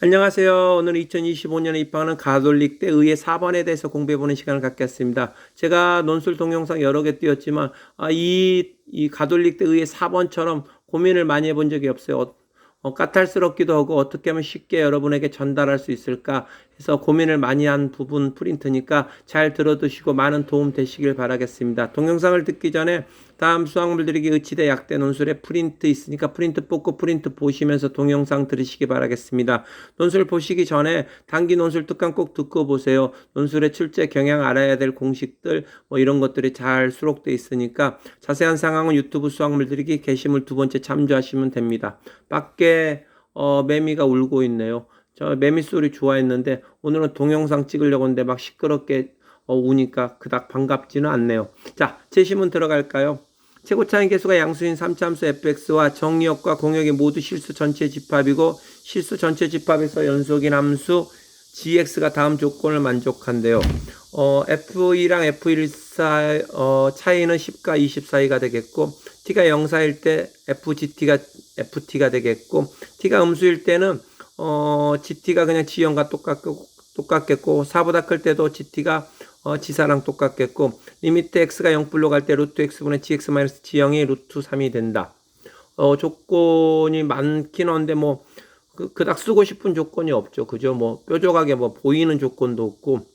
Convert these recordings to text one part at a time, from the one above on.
안녕하세요. 오늘 2025년에 입학하는 가톨릭 대 의회 4번에 대해서 공부해보는 시간을 갖겠습니다. 제가 논술 동영상 여러 개 띄웠지만 아, 이, 이 가톨릭 대 의회 4번처럼 고민을 많이 해본 적이 없어요. 어, 어, 까탈스럽기도 하고 어떻게 하면 쉽게 여러분에게 전달할 수 있을까 해서 고민을 많이 한 부분 프린트니까 잘 들어두시고 많은 도움 되시길 바라겠습니다. 동영상을 듣기 전에 다음 수학물들에게 의치대 약대 논술에 프린트 있으니까 프린트 뽑고 프린트 보시면서 동영상 들으시기 바라겠습니다. 논술 보시기 전에 단기 논술 특강 꼭 듣고 보세요. 논술의 출제 경향 알아야 될 공식들 뭐 이런 것들이 잘 수록돼 있으니까 자세한 상황은 유튜브 수학물들에게 게시물 두 번째 참조하시면 됩니다. 밖에 어, 매미가 울고 있네요. 저 매미 소리 좋아했는데 오늘은 동영상 찍으려고 했는데 막 시끄럽게 어, 우니까 그닥 반갑지는 않네요. 자, 제시문 들어갈까요? 최고 차인 개수가 양수인 3차함수 fx와 정리역과 공역이 모두 실수 전체 집합이고 실수 전체 집합에서 연속인 함수 gx가 다음 조건을 만족한대요. 어, f2랑 f1 사이, 어, 차이는 10과 20 사이가 되겠고 t가 0 사일 때 fgt가 ft가 되겠고 t가 음수일 때는 어, gt가 그냥 g0과 똑같고 똑같겠고 4보다 클 때도 gt가 어, 지사랑 똑같겠고 리미트 x가 0불로 갈 때 루트 x분의 gx 마이너스 g0이 루트 3이 된다. 어, 조건이 많긴 한데 뭐 그, 그닥 쓰고 싶은 조건이 없죠. 그죠? 뭐 뾰족하게 뭐 보이는 조건도 없고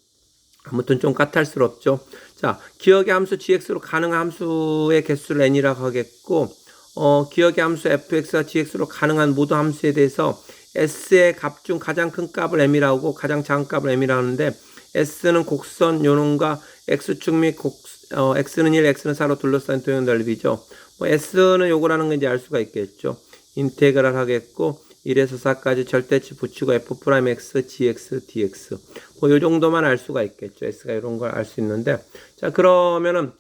아무튼 좀 까탈스럽죠. 자, 기억의 함수 gx로 가능한 함수의 개수를 n이라고 하겠고 어, 기억의 함수 fx와 gx로 가능한 모든 함수에 대해서 s의 값 중 가장 큰 값을 m이라고 하고 가장 작은 값을 m이라고 하는데 S는 곡선 요놈과 X축 및 곡, 어, X는 1, X는 4로 둘러싼 도형 넓이죠. 뭐 S는 요거라는 건 이제 알 수가 있겠죠. 인테그랄 하겠고 1에서 4까지 절대치 붙이고 F'X, GX, DX 뭐 요 정도만 알 수가 있겠죠. S가 이런 걸 알 수 있는데 자 그러면은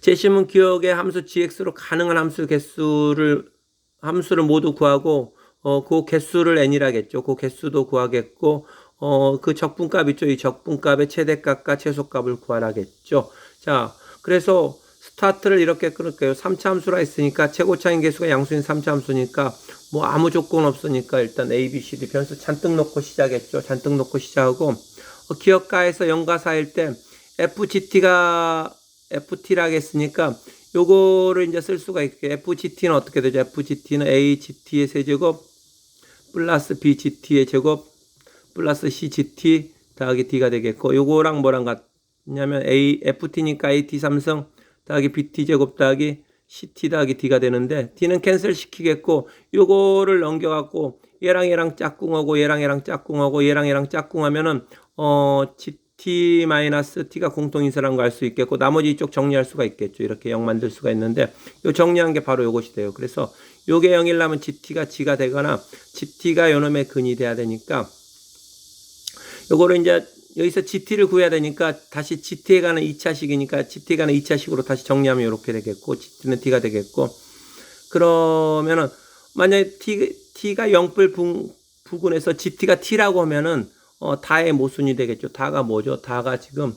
제시문 기억의 함수 GX로 가능한 함수 개수를 함수를 모두 구하고 어, 그 개수를 n이라겠죠. 그 개수도 구하겠고 어, 그 적분값 있죠. 이 적분값의 최대값과 최소값을 구하라겠죠. 자, 그래서 스타트를 이렇게 끊을게요. 3차 함수라 했으니까 최고차인 개수가 양수인 3차 함수니까 뭐 아무 조건 없으니까 일단 A, B, C, D 변수 잔뜩 놓고 시작했죠. 잔뜩 놓고 시작하고 어, 기억가에서 0과 4일 때 FGT가 FT라고 했으니까 요거를 이제 쓸 수가 있게 FGT는 어떻게 되죠? FGT는 AGT의 세제곱 플러스 BGT의 제곱 플러스 CGT 더하기 D가 되겠고 요거랑 뭐랑 같냐면 A, FT니까 AT 삼성 더하기 BT 제곱 더하기 CT 더하기 D가 되는데 D는 캔슬 시키겠고 요거를 넘겨 갖고 얘랑 얘랑 짝꿍하고 얘랑 얘랑 짝꿍하고 얘랑 얘랑 짝꿍하면은 어 GT 마이너스 T가 공통인수라는 거알수 있겠고 나머지 이쪽 정리할 수가 있겠죠. 이렇게 0 만들 수가 있는데 요 정리한 게 바로 요것이 돼요. 그래서 요게 0이라면 GT가 G가 되거나 GT가 요놈의 근이 돼야 되니까 요거를 이제 여기서 GT를 구해야 되니까 다시 GT에 가는 2차식이니까 GT에 가는 2차식으로 다시 정리하면 이렇게 되겠고 GT는 T가 되겠고 그러면은 만약에 T, T가 0불 부, 부근에서 GT가 T라고 하면은 어, 다의 모순이 되겠죠. 다가 뭐죠? 다가 지금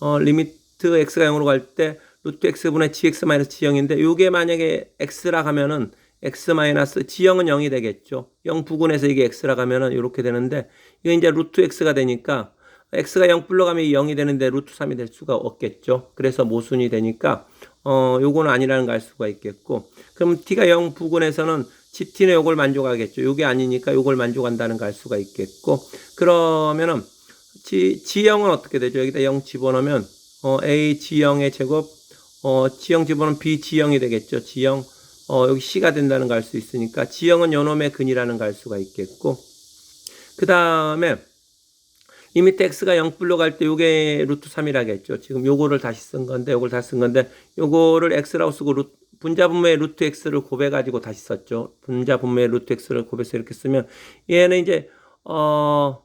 어, 리미트 x가 0으로 갈 때 루트 x분의 gx 마이너스 g형인데 요게 만약에 x라 하면은 x 마이너스 g형은 0이 되겠죠. 0 부근에서 이게 x라 가면은 이렇게 되는데 이거 이제 루트 x가 되니까 x가 0 불러가면 0이 되는데 루트 3이 될 수가 없겠죠. 그래서 모순이 되니까 어 요거는 아니라는 걸 알 수가 있겠고 그럼 t가 0 부근에서는 GT는 요걸 만족하겠죠. 요게 아니니까 요걸 만족한다는 걸 알 수가 있겠고 그러면은 G, G형은 어떻게 되죠? 여기다 0 집어넣으면 어, A G형의 제곱 어, G형 집어넣으면 B G형이 되겠죠. G형 어, 여기 C가 된다는 걸 알 수 있으니까 G형은 요놈의 근이라는 걸 알 수가 있겠고 그 다음에 리미트 x가 0불로 갈 때 요게 루트 3이라겠죠. 지금 요거를 다시 쓴 건데 요걸 다시 쓴 건데 요거를 x라고 쓰고 루트, 분자 분모의 루트 x를 곱해 가지고 다시 썼죠. 분자 분모의 루트 x를 곱해서 이렇게 쓰면 얘는 이제 어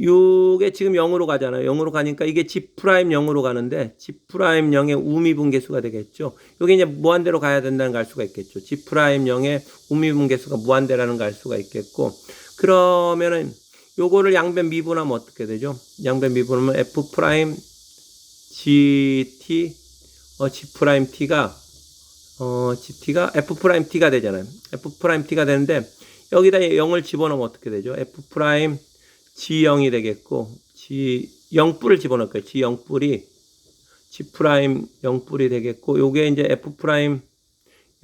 요게 지금 0으로 가잖아요. 0으로 가니까 이게 G 프라임 0으로 가는데 G 프라임 0의 우미 분계수가 되겠죠. 요게 이제 무한대로 가야 된다는 걸 알 수가 있겠죠. G 프라임 0의 우미 분계수가 무한대라는 걸 알 수가 있겠고 그러면은 요거를 양변 미분하면 어떻게 되죠? 양변 미분하면 F 프라임 GT 어 G 프라임 T가 어 GT가 F 프라임 T가 되잖아요. F 프라임 T가 되는데 여기다 0을 집어넣으면 어떻게 되죠? f 프라임 g0이 되겠고 g 0뿔을 집어넣을게요. g 0뿔이 g 프라임 0뿔이 되겠고 요게 이제 f 프라임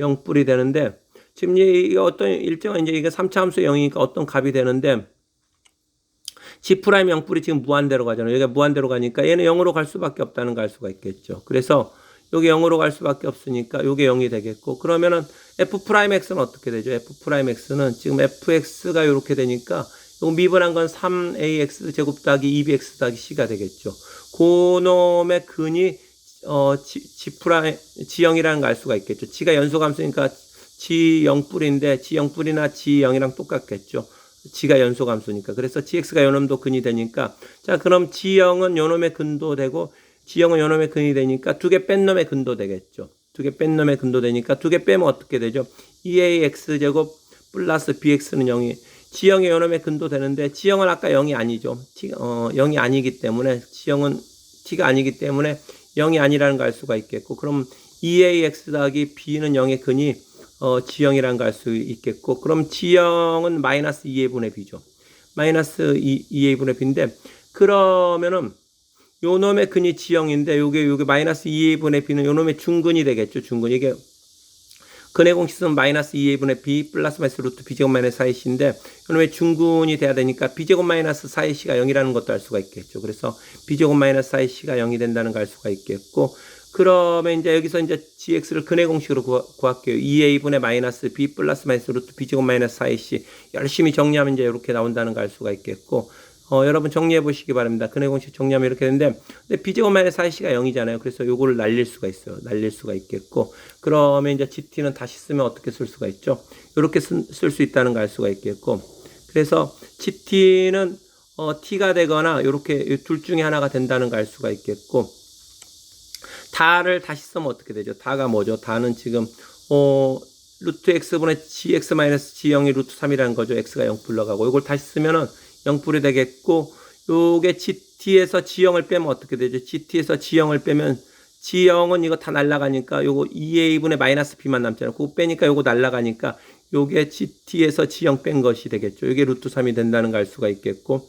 0뿔이 되는데 지금 이게 어떤 일정한 이제 이게 3차 함수 0이니까 어떤 값이 되는데 G 프라임 0뿔이 지금 무한대로 가잖아요. 여기가 무한대로 가니까 얘는 0으로 갈 수밖에 없다는 걸 알 수가 있겠죠. 그래서 여기 0으로 갈 수밖에 없으니까 요게 0이 되겠고 그러면은 f 프라임 x는 어떻게 되죠? f 프라임 x는 지금 fx가 이렇게 되니까 요거 미분한 건 3ax 제곱 더하기 2bx 더하기 c가 되겠죠. 그놈의 근이 어 G, G 프라임 G0이라는 걸 알 수가 있겠죠. G가 연소함수니까 G0 뿔인데 G0 뿔이나 G0이랑 똑같겠죠. G가 연소함수니까. 그래서 GX가 요놈도 근이 되니까 자 그럼 G0은 요놈의 근도 되고 G0은 요놈의 근이 되니까 두 개 뺀 놈의 근도 되겠죠. 두 개 뺀 놈의 근도 되니까 두 개 빼면 어떻게 되죠? 2ax 제곱 플러스 bx는 0이 G0이 요놈의 근도 되는데 G0은 아까 0이 아니죠. T, 어, 0이 아니기 때문에 G0은 T가 아니기 때문에 0이 아니라는 걸 알 수가 있겠고 그럼 2ax 더하기 b는 0의 근이 어, G0이라는 걸알 수 있겠고 그럼 G0은 마이너스 2a 분의 b죠. 마이너스 2, 2a 분의 b인데 그러면은 요 놈의 근이 G0인데 요게 요게 마이너스 2a 분의 b는 요 놈의 중근이 되겠죠. 중근 이게 근의 공식은 마이너스 2a분의 b 플러스 마이너스 루트 b제곱 마이너스 4ac인데 이놈의 중근이 돼야 되니까 b제곱 마이너스 4ac가 0이라는 것도 알 수가 있겠죠. 그래서 b제곱 마이너스 4ac가 0이 된다는 걸 알 수가 있겠고 그러면 이제 여기서 이제 gx를 근의 공식으로 구할게요. 2a분의 마이너스 b 플러스 마이너스 루트 b제곱 마이너스 4ac 열심히 정리하면 이제 이렇게 나온다는 걸 알 수가 있겠고 어, 여러분 정리해 보시기 바랍니다. 근의 공식 정리하면 이렇게 되는데, 근데 b제곱 마이너스 4c가 0이잖아요. 그래서 요거를 날릴 수가 있어요. 날릴 수가 있겠고, 그러면 이제 gt는 다시 쓰면 어떻게 쓸 수가 있죠? 이렇게 쓸 수 있다는 걸 알 수가 있겠고, 그래서 gt는 어, t가 되거나 이렇게 둘 중에 하나가 된다는 걸 알 수가 있겠고, 다를 다시 쓰면 어떻게 되죠? 다가 뭐죠? 다는 지금 어, 루트 x분의 gx 마이너스 g0이 루트 3이라는 거죠. x가 0 불러가고, 이걸 다시 쓰면은 0 불이 되겠고 요게 GT에서 G0을 빼면 어떻게 되죠? GT에서 G0을 빼면 G0은 이거 다 날라가니까 요거 2A분의 마이너스 B만 남잖아요. 그거 빼니까 요거 날라가니까 요게 GT에서 G0 뺀 것이 되겠죠. 요게 루트 3이 된다는 걸 알 수가 있겠고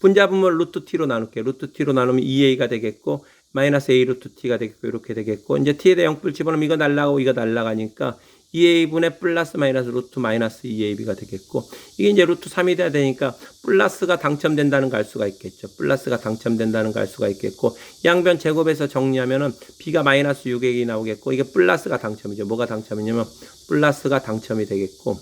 분자분모를 루트 T로 나눌게요. 루트 T로 나누면 2A가 되겠고 마이너스 A 루트 T가 되겠고 이렇게 되겠고 이제 T에다 0불 집어넣으면 이거 날라가고 이거 날라가니까 2a분의 플러스 마이너스 루트 마이너스 2ab가 되겠고 이게 이제 루트 3이 돼야 되니까 플러스가 당첨된다는 걸 알 수가 있겠죠. 플러스가 당첨된다는 걸 알 수가 있겠고 양변 제곱해서 정리하면은 b가 마이너스 6이 나오겠고 이게 플러스가 당첨이죠. 뭐가 당첨이냐면 플러스가 당첨이 되겠고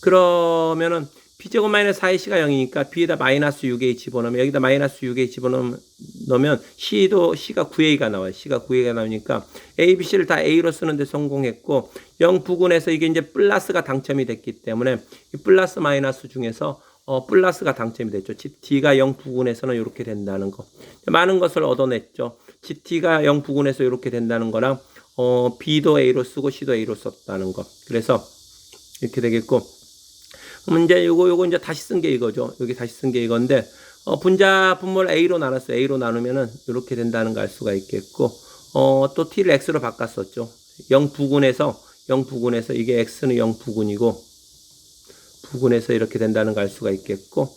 그러면은 b제곱 마이너스 4ac가 0이니까 b에다 마이너스 6a 집어넣으면 여기다 마이너스 6a 집어넣으면 c도 c가 9a가 나와요. c가 9a가 나오니까 a, b, c를 다 a로 쓰는데 성공했고 0 부근에서 이게 이제 플러스가 당첨이 됐기 때문에 이 플러스 마이너스 중에서 어, 플러스가 당첨이 됐죠. GT가 0 부근에서는 이렇게 된다는 거. 많은 것을 얻어냈죠. GT가 0 부근에서 이렇게 된다는 거랑 어, B도 A로 쓰고 C도 A로 썼다는 거. 그래서 이렇게 되겠고 그럼 이제 요거 요거 이제 다시 쓴 게 이거죠. 여기 다시 쓴 게 이건데 어, 분자 분모를 A로 나눴어요. A로 나누면은 이렇게 된다는 걸 알 수가 있겠고 어, 또 T를 X로 바꿨었죠. 0 부근에서 0 부근에서 이게 X는 0 부근이고 부근에서 이렇게 된다는 걸 알 수가 있겠고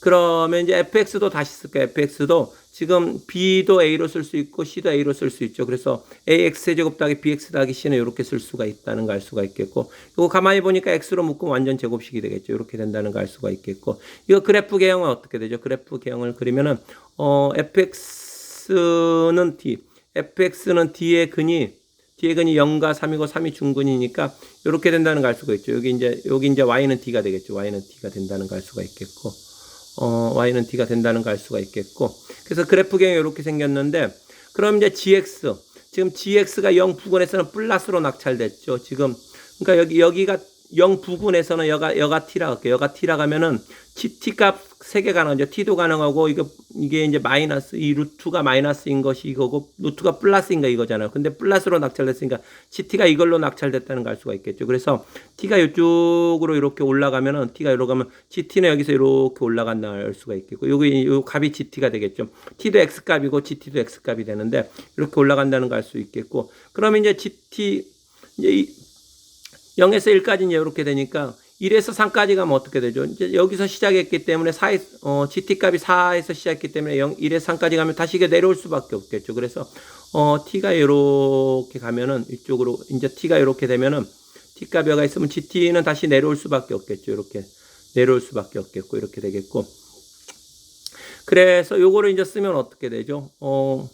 그러면 이제 fx도 다시 쓸게요. fx도 지금 b도 a로 쓸 수 있고 c도 a로 쓸 수 있죠. 그래서 ax 제곱 더하기 bx 더하기 c는 이렇게 쓸 수가 있다는 걸 알 수가 있겠고 이거 가만히 보니까 x로 묶으면 완전 제곱식이 되겠죠. 이렇게 된다는 걸 알 수가 있겠고 이거 그래프 개형은 어떻게 되죠? 그래프 개형을 그리면은 어 fx는 d fx는 d의 근이 뒤에 근이 0과 3이고 3이 중근이니까 이렇게 된다는 걸 알 수가 있죠. 여기 이제 여기 이제 y는 d가 되겠죠. y는 d가 된다는 걸 알 수가 있겠고 어, y는 d가 된다는 걸 알 수가 있겠고 그래서 그래프 경이 이렇게 생겼는데 그럼 이제 gx 지금 gx가 0 부근에서는 플러스로 낙찰됐죠. 지금 그러니까 여기 여기가 0 부근에서는 여가 여가 t라 할게요. 여가 t라 가면은 gt 값 3개 가능하죠. t도 가능하고 이거 이게 이제 마이너스 이 루트가 마이너스인 것이 이거고 루트가 플러스인 거 이거잖아요. 근데 플러스로 낙찰됐으니까 gt가 이걸로 낙찰됐다는 걸 알 수가 있겠죠. 그래서 t가 이쪽으로 이렇게 올라가면은 t가 이러고 가면 gt는 여기서 이렇게 올라간다는 알 수가 있겠고 여기 요 값이 gt가 되겠죠. t도 x 값이고 gt도 x 값이 되는데 이렇게 올라간다는 걸 알 수 있겠고 그러면 이제 gt 이제 이 0에서 1까지 이제 이렇게 되니까 1에서 3까지 가면 어떻게 되죠? 이제 여기서 시작했기 때문에 4, 어, GT 값이 4에서 시작했기 때문에 0, 1에서 3까지 가면 다시 이게 내려올 수밖에 없겠죠. 그래서, 어, T가 이렇게 가면은 이쪽으로, 이제 T가 이렇게 되면은 T 값이 여가 있으면 GT는 다시 내려올 수밖에 없겠죠. 이렇게. 내려올 수밖에 없겠고, 이렇게 되겠고. 그래서 요거를 이제 쓰면 어떻게 되죠? 어,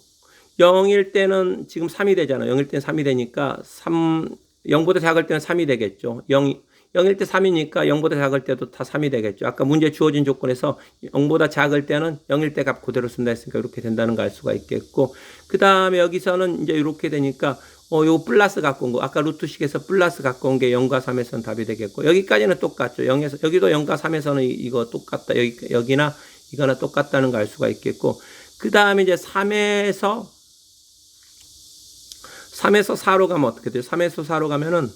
0일 때는 지금 3이 되잖아요. 0일 때는 3이 되니까 3, 0보다 작을 때는 3이 되겠죠. 0, 0일 때 3이니까 0보다 작을 때도 다 3이 되겠죠. 아까 문제 주어진 조건에서 0보다 작을 때는 0일 때 값 그대로 쓴다 했으니까 이렇게 된다는 걸 알 수가 있겠고, 그 다음에 여기서는 이제 이렇게 되니까, 어, 요 플러스 갖고 온 거. 아까 루트식에서 플러스 갖고 온 게 0과 3에서는 답이 되겠고, 여기까지는 똑같죠. 0에서, 여기도 0과 3에서는 이거 똑같다. 여기, 여기나 이거나 똑같다는 걸 알 수가 있겠고, 그 다음에 이제 3에서 3에서 4로 가면 어떻게 돼요? 3에서 4로 가면은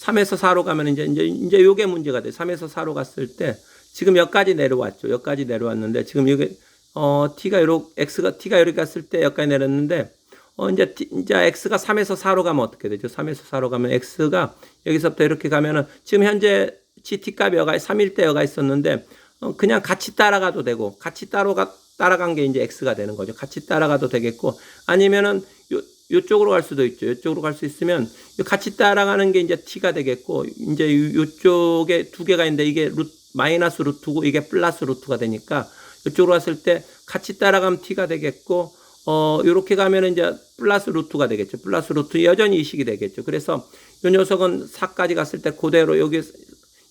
3에서 4로 가면 이제 이제 이제 요게 문제가 돼. 3에서 4로 갔을 때 지금 여기까지 내려왔죠. 여기까지 내려왔는데 지금 이게 어 t가 요렇게 x가 t가 이렇게 갔을 때 여기까지 내렸는데 어 이제 t, 이제 x가 3에서 4로 가면 어떻게 되죠? 3에서 4로 가면 x가 여기서부터 이렇게 가면은 지금 현재 gt 값이 여가 3일 때 여가 있었는데 어 그냥 같이 따라가도 되고 같이 따라가 따라간 게 이제 x가 되는 거죠. 같이 따라가도 되겠고 아니면은 요 요쪽으로 갈 수도 있죠. 요쪽으로 갈 수 있으면 같이 따라가는 게 이제 t가 되겠고 이제 요쪽에 두 개가 있는데 이게 루트 마이너스 루트고 이게 플러스 루트가 되니까 이쪽으로 갔을 때 같이 따라가면 t가 되겠고 어 요렇게 가면은 이제 플러스 루트가 되겠죠. 플러스 루트 여전히 이식이 되겠죠. 그래서 요 녀석은 4까지 갔을 때 그대로 여기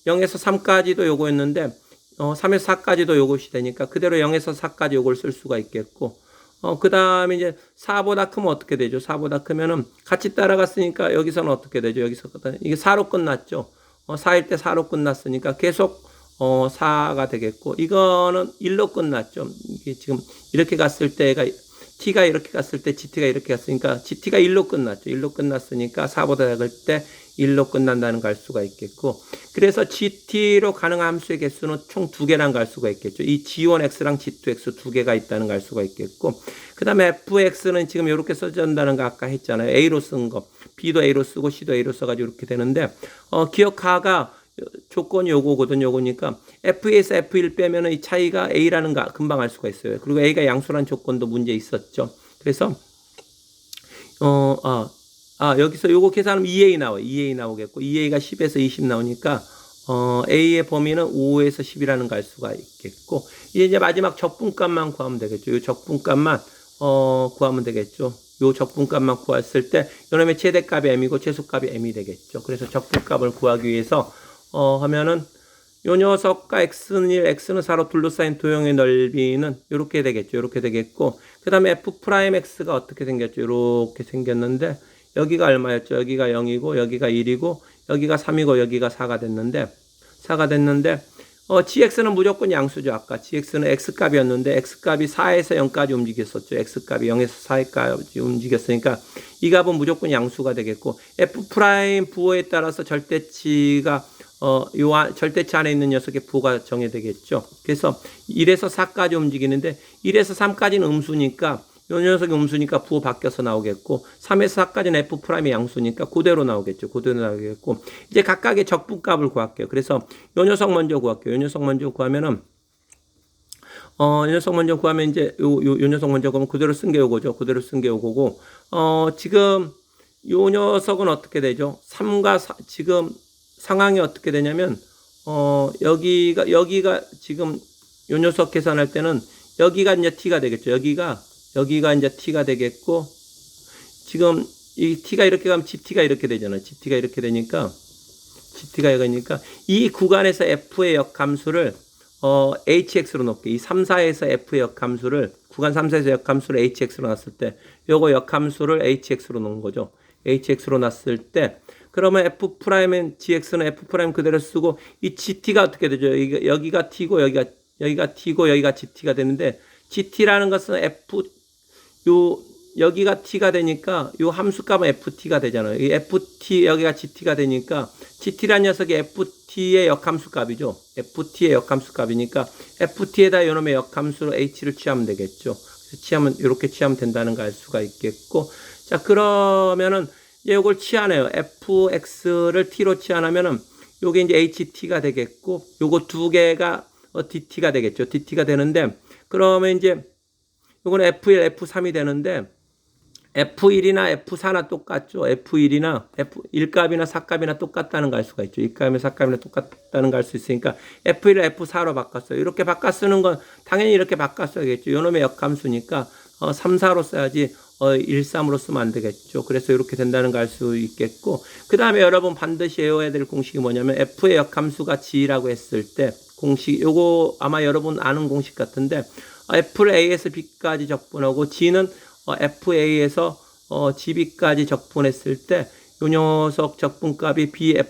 0에서 3까지도 요거였는데 어 3에서 4까지도 요것이 되니까 그대로 0에서 4까지 요걸 쓸 수가 있겠고 어, 그 다음에 이제 4보다 크면 어떻게 되죠? 4보다 크면은 같이 따라갔으니까 여기서는 어떻게 되죠? 여기서 이게 4로 끝났죠? 어, 4일 때 4로 끝났으니까 계속 어, 4가 되겠고, 이거는 1로 끝났죠? 이게 지금 이렇게 갔을 때가, t가 이렇게 갔을 때 gt가 이렇게 갔으니까 gt가 1로 끝났죠. 1로 끝났으니까 4보다 작을 때 1로 끝난다는 걸 알 수가 있겠고 그래서 GT로 가능한 함수의 개수는 총 두 개란 걸 알 수가 있겠죠. 이 G1X랑 G2X 두 개가 있다는 걸 알 수가 있겠고 그 다음에 FX는 지금 이렇게 써진다는 거 아까 했잖아요. A로 쓴 거. B도 A로 쓰고 C도 A로 써가지고 이렇게 되는데 어, 기억하가 조건이 요거거든 요거니까 F에서 F1 빼면은 이 차이가 A라는 거 금방 알 수가 있어요. 그리고 A가 양수란 조건도 문제 있었죠. 그래서 어, 아, 아, 여기서 요거 계산하면 2A 나와. 2A 나오겠고, 2A가 10에서 20 나오니까, 어, A의 범위는 5에서 10이라는 걸 알 수가 있겠고, 이제 이제 마지막 적분값만 구하면 되겠죠. 요 적분값만, 어, 구하면 되겠죠. 요 적분값만 구했을 때, 요놈의 최대값이 M이고 최소값이 M이 되겠죠. 그래서 적분값을 구하기 위해서, 어, 하면은, 요 녀석과 x는 1, x는 4로 둘러싸인 도형의 넓이는 이렇게 되겠죠. 이렇게 되겠고, 그 다음에 f 프라임 x가 어떻게 생겼죠? 이렇게 생겼는데, 여기가 얼마였죠? 여기가 0이고 여기가 1이고 여기가 3이고 여기가 4가 됐는데 4가 됐는데 어, gx는 무조건 양수죠. 아까 gx는 x값이었는데 x값이 4에서 0까지 움직였었죠. x값이 0에서 4까지 움직였으니까 이 값은 무조건 양수가 되겠고 f 프라임 부호에 따라서 절대치가 어, 요 절대치 안에 있는 녀석의 부호가 정해되겠죠. 그래서 1에서 4까지 움직이는데 1에서 3까지는 음수니까 요 녀석이 음수니까 부호 바뀌어서 나오겠고 3에서 4까지는 f 프라임이 양수니까 그대로 나오겠죠. 그대로 나오겠고 이제 각각의 적분값을 구할게요. 그래서 요 녀석 먼저 구할게요. 요 녀석 먼저 구하면은 어, 이 녀석 먼저 구하면 이제 요, 요, 요 녀석 먼저 구하면 그대로 쓴 게 요거죠. 그대로 쓴 게 요거고 어, 지금 요 녀석은 어떻게 되죠? 3과 4, 지금 상황이 어떻게 되냐면 어, 여기가 여기가 지금 요 녀석 계산할 때는 여기가 이제 t가 되겠죠. 여기가 여기가 이제 t가 되겠고 지금 이 t가 이렇게 가면 gt가 이렇게 되잖아요. gt가 이렇게 되니까 gt가 이거니까 이 구간에서 f의 역함수를 어, hx로 놓게 이 3, 4에서 f의 역함수를 구간 3, 4에서 역함수를 hx로 놨을 때 요거 역함수를 hx로 놓은 거죠. hx로 놨을 때 그러면 f 프라임은 gx는 f 프라임 그대로 쓰고 이 gt가 어떻게 되죠? 여기가, 여기가 t고 여기가 여기가 t고 여기가 gt가 되는데 gt라는 것은 f 요 여기가 t가 되니까 요 함수값은 ft가 되잖아요. 이 ft 여기가 gt가 되니까 gt란 녀석이 ft의 역함수 값이죠. ft의 역함수 값이니까 ft에다 요놈의 역함수로 h를 취하면 되겠죠. 취하면 이렇게 취하면 된다는 걸 알 수가 있겠고 자 그러면은 이제 요걸 취하네요. fx를 t로 취하면은 요게 이제 HT가 되겠고 요거 두 개가 어, DT가 되겠죠. DT가 되는데 그러면 이제 요거는 F1, F3이 되는데 F1이나 F4나 똑같죠. F1이나 F1값이나 4값이나 똑같다는 걸 알 수가 있죠. 1값이나 4값이나 똑같다는 걸 알 수 있으니까 F1을 F4로 바꿨어요. 이렇게 바꿔 쓰는 건 당연히 이렇게 바꿔 써야겠죠. 요놈의 역함수니까 어, 3, 4로 써야지 어, 1, 3으로 쓰면 안 되겠죠. 그래서 이렇게 된다는 걸 알 수 있겠고 그 다음에 여러분 반드시 외워야 될 공식이 뭐냐면 F의 역함수가 G라고 했을 때 공식 요거 아마 여러분 아는 공식 같은데 어, F를 A에서 B까지 적분하고 G는 어, FA에서 어, GB까지 적분했을 때 요 녀석 적분값이 BF,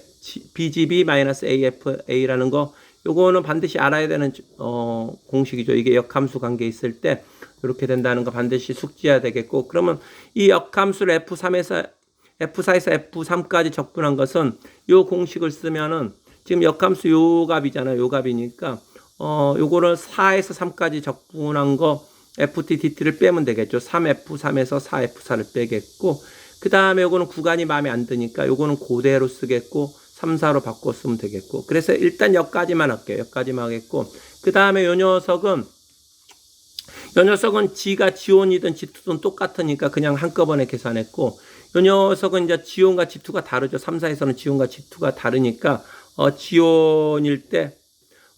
BGB-AFA라는 거 요거는 반드시 알아야 되는 어, 공식이죠. 이게 역함수 관계 있을 때 이렇게 된다는 거 반드시 숙지해야 되겠고 그러면 이 역함수를 F3에서 F4에서 F3까지 적분한 것은 요 공식을 쓰면은 지금 역함수 요 값이잖아요. 요 값이니까 어 요거를 4에서 3까지 적분한 거 FT, DT를 빼면 되겠죠. 3F3에서 4F4를 빼겠고, 그 다음에 요거는 구간이 마음에 안 드니까 요거는 그대로 쓰겠고, 3, 4로 바꿔 쓰면 되겠고. 그래서 일단 여기까지만 할게요. 여기까지만 하겠고, 그 다음에 요 녀석은, 요 녀석은 G가 지온이든 G2든 똑같으니까 그냥 한꺼번에 계산했고, 요 녀석은 이제 지온과 G2가 다르죠. 3, 4에서는 지온과 G2가 다르니까, 어, 지온일 때,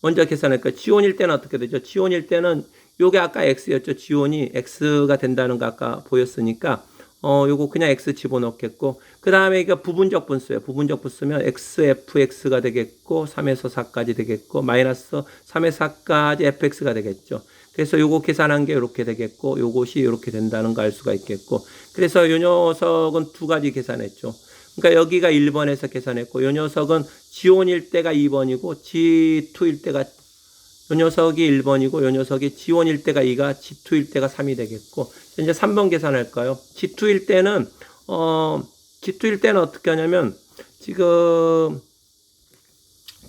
먼저 계산할까요? 지온일 때는 어떻게 되죠? 지온일 때는 요게 아까 x였죠. 지온이 x가 된다는 거 아까 보였으니까 어 요거 그냥 x 집어넣겠고 그 다음에 이거 부분적 분수예요. 부분적 분수면 xfx가 되겠고 3에서 4까지 되겠고 마이너스 3에서 4까지 fx가 되겠죠. 그래서 요거 계산한 게 이렇게 되겠고 요것이 이렇게 된다는 거 알 수가 있겠고 그래서 요 녀석은 두 가지 계산했죠. 그러니까 여기가 1번에서 계산했고 요 녀석은 지온일 때가 2번이고 G2일 때가 요 녀석이 1번이고 요 녀석이 G1일 때가 2가 G2일 때가 3이 되겠고 이제 3번 계산할까요? G2일 때는 어 G2일 때는 어떻게 하냐면 지금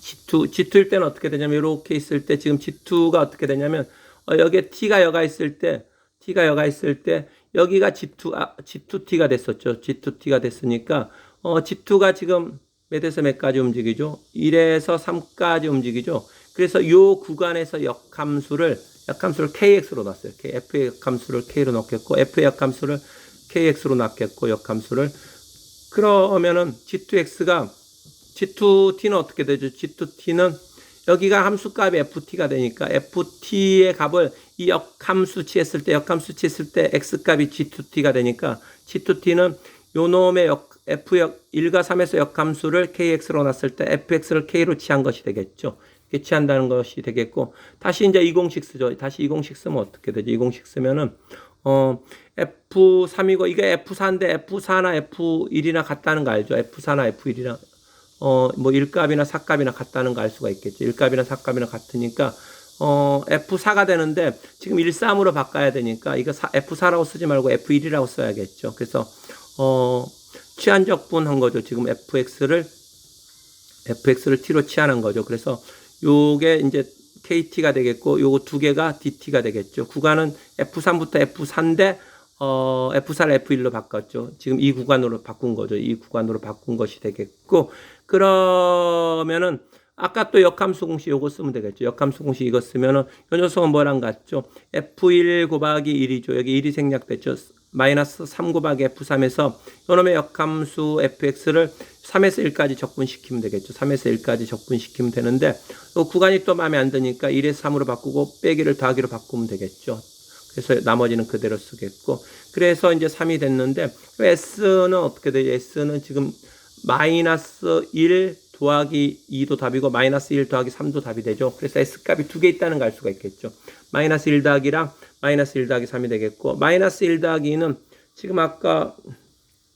G2 G2일 때는 어떻게 되냐면 이렇게 있을 때 지금 G2가 어떻게 되냐면 어 여기에 T가 여가 있을 때 T가 여가 있을 때 여기가 G2 아 G2T가 됐었죠. G2T가 됐으니까 어 G2가 지금 몇에서 몇까지 움직이죠? 1에서 3까지 움직이죠. 그래서 요 구간에서 역함수를 역함수를 kx로 놨어요. f의 역함수를 k로 넣겠고 f의 역함수를 kx로 놨겠고 역함수를 그러면은 g2x가 g2t는 어떻게 되죠? g2t는 여기가 함수값이 ft가 되니까 ft의 값을 이 역함수 취했을 때 역함수 취했을 때 x값이 g2t가 되니까 g2t는 요 놈의 역 f역 1과 3에서 역함수를 kx로 놨을 때 fx를 k로 취한 것이 되겠죠. 개취한다는 것이 되겠고 다시 이제 이 공식 쓰죠. 다시 이 공식 쓰면 어떻게 되죠? 이 공식 쓰면은 어 F3이고 이게 F4인데 F4나 F1이나 같다는 거 알죠? F4나 F1이나 어뭐 1값이나 4값이나 같다는 거 알 수가 있겠죠. 1값이나 4값이나 같으니까 어 F4가 되는데 지금 1, 3으로 바꿔야 되니까 이거 F4라고 쓰지 말고 F1이라고 써야겠죠. 그래서 어 취한적분 한 거죠. 지금 fx를 fx를 t로 취하는 거죠. 그래서 요게 이제 KT가 되겠고 요거 두 개가 DT가 되겠죠. 구간은 F3부터 F4인데 어, F4를 F1로 바꿨죠. 지금 이 구간으로 바꾼 거죠. 이 구간으로 바꾼 것이 되겠고 그러면은 아까 또 역함수 공식 요거 쓰면 되겠죠. 역함수 공식 이거 쓰면은 요 녀석은 뭐랑 같죠? F1 곱하기 1이죠. 여기 1이 생략됐죠. 마이너스 3 곱하기 F3에서 요놈의 역함수 fx를 3에서 1까지 적분시키면 되겠죠. 3에서 1까지 적분시키면 되는데 요 구간이 또 마음에 안 드니까 1에서 3으로 바꾸고 빼기를 더하기로 바꾸면 되겠죠. 그래서 나머지는 그대로 쓰겠고 그래서 이제 3이 됐는데 S는 어떻게 되죠? S는 지금 마이너스 1 더하기 2도 답이고 마이너스 1 더하기 3도 답이 되죠. 그래서 S값이 두 개 있다는 걸 알 수가 있겠죠. 마이너스 1 더하기랑 마이너스 1 더하기 3이 되겠고 마이너스 1 더하기 2는 지금 아까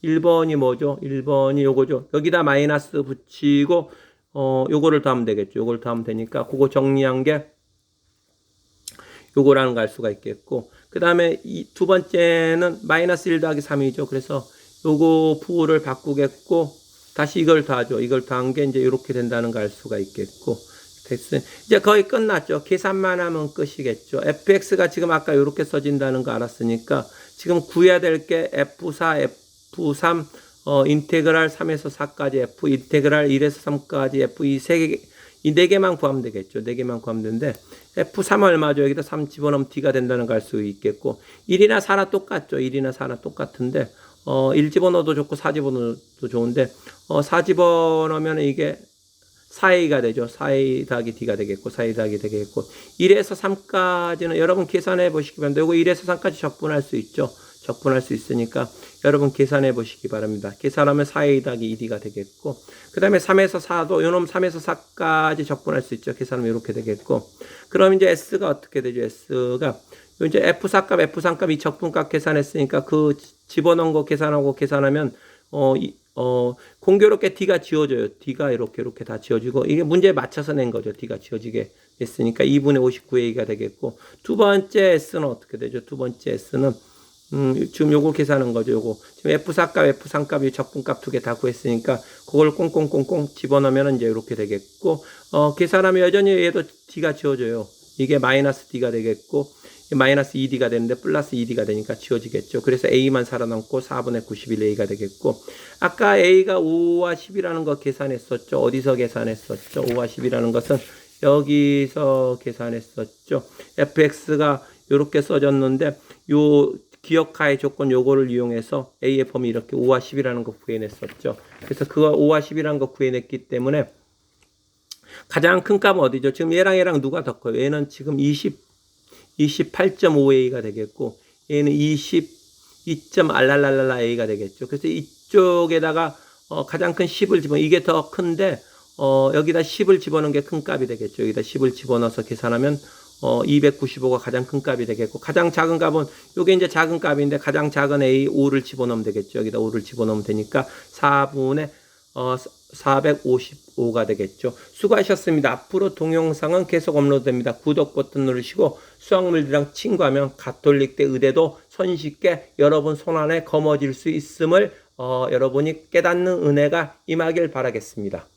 1번이 뭐죠? 1번이 요거죠. 여기다 마이너스 붙이고 어 요거를 더하면 되겠죠. 요걸 더하면 되니까 그거 정리한 게 요거라는 걸 알 수가 있겠고 그 다음에 이 두 번째는 마이너스 1 더하기 3이죠. 그래서 요거 부호를 바꾸겠고 다시 이걸 더하죠. 이걸 더한 게 이제 이렇게 된다는 걸 알 수가 있겠고 됐어요. 이제 거의 끝났죠. 계산만 하면 끝이겠죠. fx가 지금 아까 이렇게 써진다는 거 알았으니까 지금 구해야 될 게 f4, F3, 어, 인테그랄 3에서 4까지 F, 인테그랄 1에서 3까지 F 이 세 개, 이 네 개만 구하면 되겠죠. 네 개만 구하면 되는데 F3 얼마죠? 여기다 3 집어넣으면 D가 된다는 걸 알 수 있겠고 1이나 4나 똑같죠. 1이나 4나 똑같은데 어, 1 집어넣어도 좋고 4 집어넣어도 좋은데 어, 4 집어넣으면 이게 4A가 되죠. 4A 더하기 D가 되겠고 4A 더하기 되겠고 1에서 3까지는 여러분 계산해 보시기 바랍니다. 이거 1에서 3까지 적분할 수 있죠. 적분할 수 있으니까 여러분 계산해 보시기 바랍니다. 계산하면 4A 더하기 2D가 되겠고 그 다음에 3에서 4도 요놈 3에서 4까지 적분할 수 있죠. 계산하면 이렇게 되겠고 그럼 이제 S가 어떻게 되죠? S가 요 이제 F4값, F3값 이 적분값 계산했으니까 그 집어넣은 거 계산하고 계산하면 어, 이, 어, 공교롭게 D가 지워져요. D가 이렇게 이렇게 다 지워지고 이게 문제에 맞춰서 낸 거죠. D가 지워지게 됐으니까 2분의 59A가 되겠고 두 번째 S는 어떻게 되죠? 두 번째 S는 음, 지금 요거 계산한 거죠. 요거 지금 F4값, F3값 이 적분값 두 개 다 구했으니까 그걸 꽁꽁꽁꽁 집어넣으면 이제 이렇게 되겠고 어, 계산하면 여전히 얘도 D가 지워져요. 이게 마이너스 D가 되겠고 마이너스 2D가 되는데 플러스 2D가 되니까 지워지겠죠. 그래서 A만 살아남고 4분의 91A가 되겠고 아까 A가 5와 10이라는 거 계산했었죠. 어디서 계산했었죠? 5와 10이라는 것은 여기서 계산했었죠. fx가 이렇게 써졌는데 요 기억하의 조건 요거를 이용해서 A의 범위 이렇게 5와 10이라는 거 구해냈었죠. 그래서 그거 5와 10이라는 거 구해냈기 때문에 가장 큰 값은 어디죠? 지금 얘랑 얘랑 누가 더 커요? 얘는 지금 20 28.5A가 되겠고 얘는 22.알랄랄랄라A가 되겠죠. 그래서 이쪽에다가 어, 가장 큰 10을 집어 이게 더 큰데 어, 여기다 10을 집어넣은 게 큰 값이 되겠죠. 여기다 10을 집어넣어서 계산하면 어, 295가 가장 큰 값이 되겠고 가장 작은 값은 요게 이제 작은 값인데 가장 작은 A 5를 집어넣으면 되겠죠. 여기다 5를 집어넣으면 되니까 4분의 어, 455가 되겠죠. 수고하셨습니다. 앞으로 동영상은 계속 업로드됩니다. 구독 버튼 누르시고 수학물이랑 친구하면 가톨릭대 의대도 손쉽게 여러분 손안에 거머쥘 수 있음을 어, 여러분이 깨닫는 은혜가 임하길 바라겠습니다.